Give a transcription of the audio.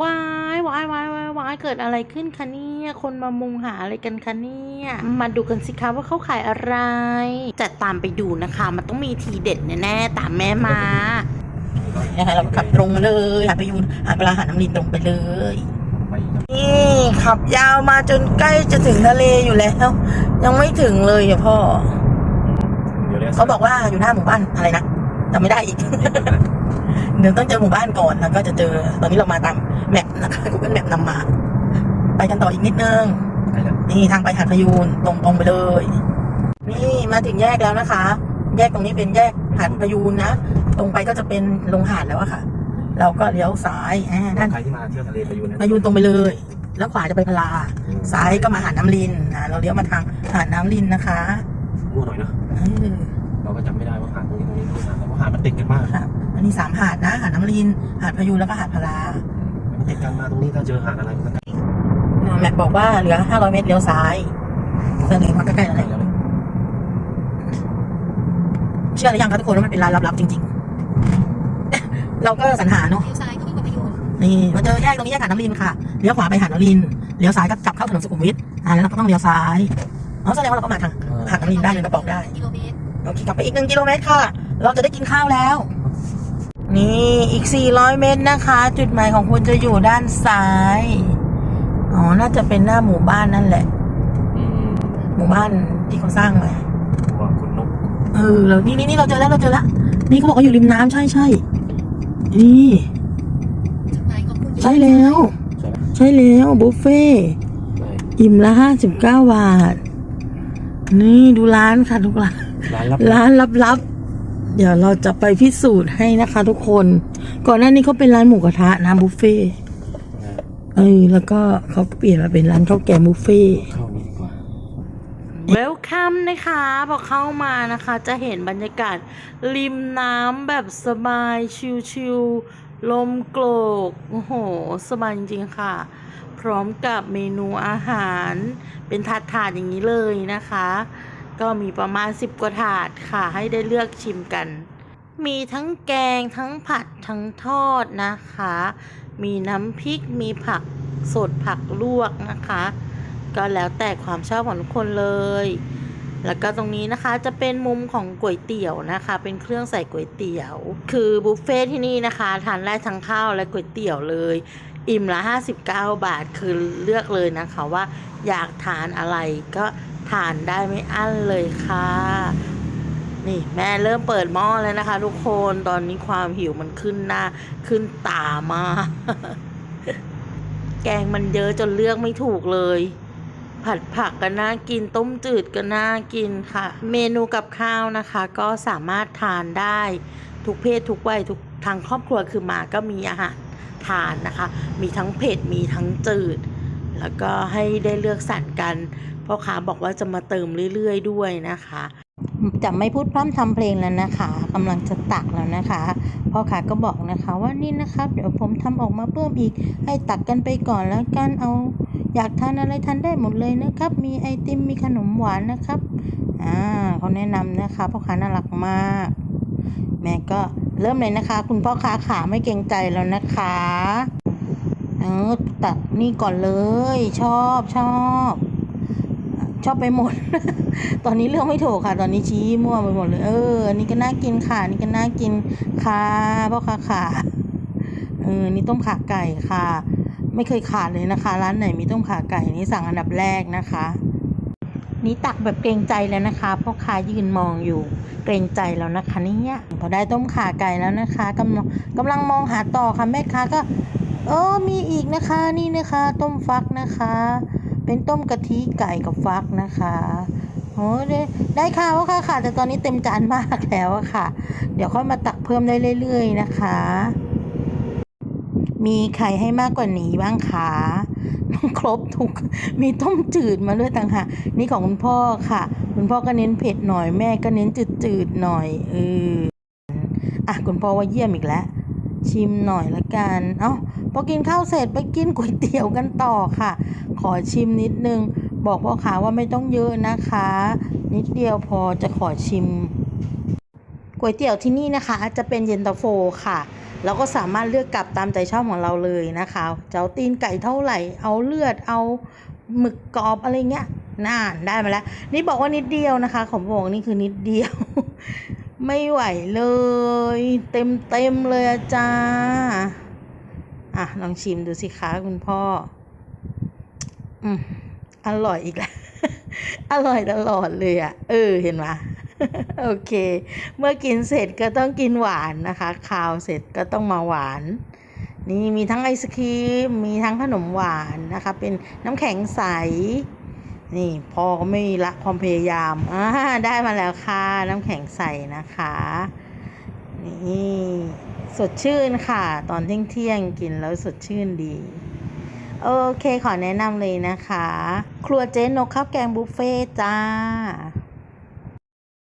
ว้ายวายวายวายวายเกิดอะไรขึ้นคะเนี่ยคนมามุงหาอะไรกันคะเนี่ยมาดูกันสิคะว่าเขาขายอะไรจะตามไปดูนะคะ มันต้องมีทีเด็ดแน่ๆตามแม่มานะคะเราก็ขับตรงมาเลยหาดพยูนหาดปลาหาดน้ำลินตรงไปเลยไปนะนี่ขับยาวมาจนใกล้จะถึงทะเลอยู่แล้ว ยังไม่ถึงเลยอะพ่อเดี๋ยวเรียกเขาบอกว่าอยู่หน้าหมู่บ้านอะไรนะ จำไม่ได้อีก เดี๋ยวต้องเจอหมู่บ้านก่อนแล้วก็จะเจอตอนนี้เรามาตามแมปนะคะ Google Map นำมา ไปกันต่ออีกนิดนึงไปแล้วนี่ทางไปหาดพยูนตรงตรงๆไปเลย นี่มาถึงแยกแล้วนะคะ แยกตรงนี้เป็นแยกหาดพยูนนะตรงไปก็จะเป็นลงหาดแล้วอะค่ะ เราก็เลี้ยวซ้ายอ่าด้านใครที่มาเที่ยวทะเลไปอยู่นะพยูนตรงไปเลย แล้วขวาจะไปพลาซ้ายก็มาหาดน้ำลินอ่าเราเลี้ยวมาทางหาดน้ำลินนะคะมั่วหน่อยเนาะเออเราก็จำไม่ได้ว่าหาดตรงนี้ตรงนี้ มันติดกันมากค่ะอันนี้สามหาดนะหาดน้ำลินหาดพยูนแล้วก็หาดพลามันติดกันมาตรงนี้ถ้าเจอหาดอะไรมันก็ใกล้แมปบอกว่าเหลือ500เมตรเลี้ยวซ้ายเสนอมาใกล้ๆแล้วแหละแล้วเลยเชื่อหรือยังคะทุกคนว่ามันเป็นร้านลับๆจริง ๆ เราก็สรรหาเนาะเลี้ยวซ้ายก็วิ่งไปประยูนนี่มาเจอแยกตรงนี้แยกหาดน้ำลินค่ะเลี้ยวขวาไปหาดน้ำลินเลี้ยวซ้ายก็จับเข้าถนนสุขุมวิทอ่าแล้วเราก็ต้องเลี้ยวซ้ายอ๋อแสดงว่าเราก็มาทางหาดน้ำลินได้เลยกระบอกได้กิโลเมตรโอเคกลับไปอีกหนึ่งกิโลเมตรค่ะ เราจะได้กินข้าวแล้ว นี่อีก 400 เมตรนะคะ จุดหมายของคุณจะอยู่ด้านซ้าย อ๋อ น่าจะเป็นหน้าหมู่บ้านนั่นแหละอืมหมู่บ้านที่เขาสร้างใหม่ตัวคุณนกเออเรานี่นี่นี่เราเจอแล้วเราเจอแล้วนี่เขาบอกว่าอยู่ริมน้ำใช่ใช่นี่จุดหมายของคุณอยู่ใช่แล้วใช่ไหมใช่แล้วบุฟเฟ่ต์ใช่อิ่มละห้าสิบเก้าบาท นี่ดูร้านค่ะทุกร้านร้านลับร้านลับๆ เดี๋ยวเราจะไปพิสูจน์ให้นะคะ ทุกคน ก่อนหน้านี้เขาเป็นร้านหมูกระทะนะบุฟเฟ่ต์เออแล้วก็เขาเปลี่ยนมาเป็นร้านข้าวแกงบุฟเฟ่ต์เข้านี้ดีกว่า เวลคัมนะคะพอเข้ามานะคะ จะเห็นบรรยากาศริมน้ำแบบสบายชิลๆลมโกรกโอ้โห สบายจริงๆค่ะ พร้อมกับเมนูอาหารเป็นถาดๆอย่างนี้เลยนะคะ ก็มีประมาณ 10 กว่าถาดค่ะให้ได้เลือกชิมกัน มีทั้งแกงทั้งผัดทั้งทอดนะคะ มีน้ำพริกมีผักสดผักลวกนะคะ ก็แล้วแต่ความชอบของทุกคนเลย แล้วก็ตรงนี้นะคะจะเป็นมุมของก๋วยเตี๋ยวนะคะ เป็นเครื่องใส่ก๋วยเตี๋ยว คือบุฟเฟ่ที่นี่นะคะทานได้ทั้งข้าวและก๋วยเตี๋ยวเลยอิ่มละ 59 บาทคือเลือกเลยนะคะว่าอยากทานอะไรก็ ทานได้ไม่อั้นเลยค่ะ นี่แม่เริ่มเปิดหม้อแล้วนะคะ ทุกคนตอนนี้ความหิวมันขึ้นหน้า ขึ้นตามาแกงมันเยอะจนเลือกไม่ถูกเลย ผัดผักก็น่ากินต้มจืดก็น่ากินค่ะ เมนูกับข้าวนะคะ ก็สามารถทานได้ ทุกเพศทุกวัยทุกทางครอบครัวคือมาก็มีอาหารทานนะคะ มีทั้งเผ็ดมีทั้งจืด แล้วก็ให้ได้เลือกสรรกันพ่อค้าบอกว่าจะมาเติมเรื่อยๆด้วยนะคะ จะไม่พูดพร่ำทำเพลงแล้วนะคะกำลังจะตักแล้วนะคะพ่อค้าก็บอกนะคะว่านี่นะครับ เดี๋ยวผมทำออกมาเพิ่มอีก ให้ตักกันไปก่อนแล้วกันเอาอยากทานอะไรทานได้หมดเลยนะครับ มีไอติมมีขนมหวานนะครับอ่าเขาแนะนำนะคะพ่อค้าน่ารักมาก แม่ก็เริ่มเลยนะคะ คุณพ่อค้าขาไม่เกรงใจแล้วนะคะ เออตักนี่ก่อนเลย ชอบชอบ ชอบไปหมด ตอนนี้เลือกไม่ถูกค่ะ ตอนนี้ชี้มั่วไปหมดเลย เอออันนี้ก็น่ากินค่ะนี่ก็น่ากินค่ะพ่อค้าขาเออนี่ต้มขาไก่ค่ะ ไม่เคยขาดเลยนะคะ ร้านไหนมีต้มขาไก่นี่สั่งอันดับแรกนะคะ นี่ตักแบบเกรงใจแล้วนะคะพ่อค้ายืนมองอยู่เกรงใจแล้วนะคะเนี่ยพอได้ต้มขาไก่แล้วนะคะกำลังกำลังมองหาต่อค่ะแม่ค้าก็ เออมีอีกนะคะนี่นะคะ ต้มฟักนะคะ เป็นต้มกะทิไก่กับฟักนะคะโอ้ได้ได้ค่ะว่าค่ะค่ะ แต่ตอนนี้เต็มจานมากแล้วอะค่ะ เดี๋ยวค่อยมาตักเพิ่มได้เรื่อย ๆ นะคะ มีใครให้มากกว่านี้บ้างคะครบทุกมีต้มจืดมาด้วยต่างหากนี่ของคุณพ่อค่ะ คุณพ่อก็เน้นเผ็ดหน่อยแม่ก็เน้นจืดๆหน่อยเอออะคุณพ่อว่าเยี่ยมอีกแล้ว ชิมหน่อยละกัน เอ้าพอกินข้าวเสร็จไปกินก๋วยเตี๋ยวกันต่อค่ะ ขอชิมนิดนึง บอกพ่อค้าว่าไม่ต้องเยอะนะคะ นิดเดียวพอจะขอชิมก๋วยเตี๋ยวที่นี่นะคะจะเป็นเย็นตาโฟค่ะแล้วก็สามารถเลือกกลับตามใจชอบของเราเลยนะคะ เจะเอาตีนไก่เท่าไหร่ เอาเลือด เอาหมึกกรอบอะไรเงี้ยน่านได้มาแล้ว นี่บอกว่านิดเดียวนะคะ ขอบอกนี่คือนิดเดียว ไม่ไหวเลย เต็มเต็มเลยอะจ้าอะลองชิมดูสิคะคุณพ่อ อืมอร่อยอีกแล้ว อร่อยตลอดเลยอะ่ะ เออ เห็นไหมโอเค เมื่อกินเสร็จก็ต้องกินหวานนะคะคาวเสร็จก็ต้องมาหวาน นี่มีทั้งไอศครีม มีทั้งขนมหวานนะคะ เป็นน้ำแข็งใส นี่พ่อก็ไม่ละความพยายามอ่าได้มาแล้วค่ะน้ำแข็งใสนะคะ นี่สดชื่นค่ะ ตอนเที่ยงเที่ยงๆกินแล้วสดชื่นดี โอเคขอแนะนำเลยนะคะ ครัวเจ๊นกข้าวแกงบุฟเฟ่ต์จ้า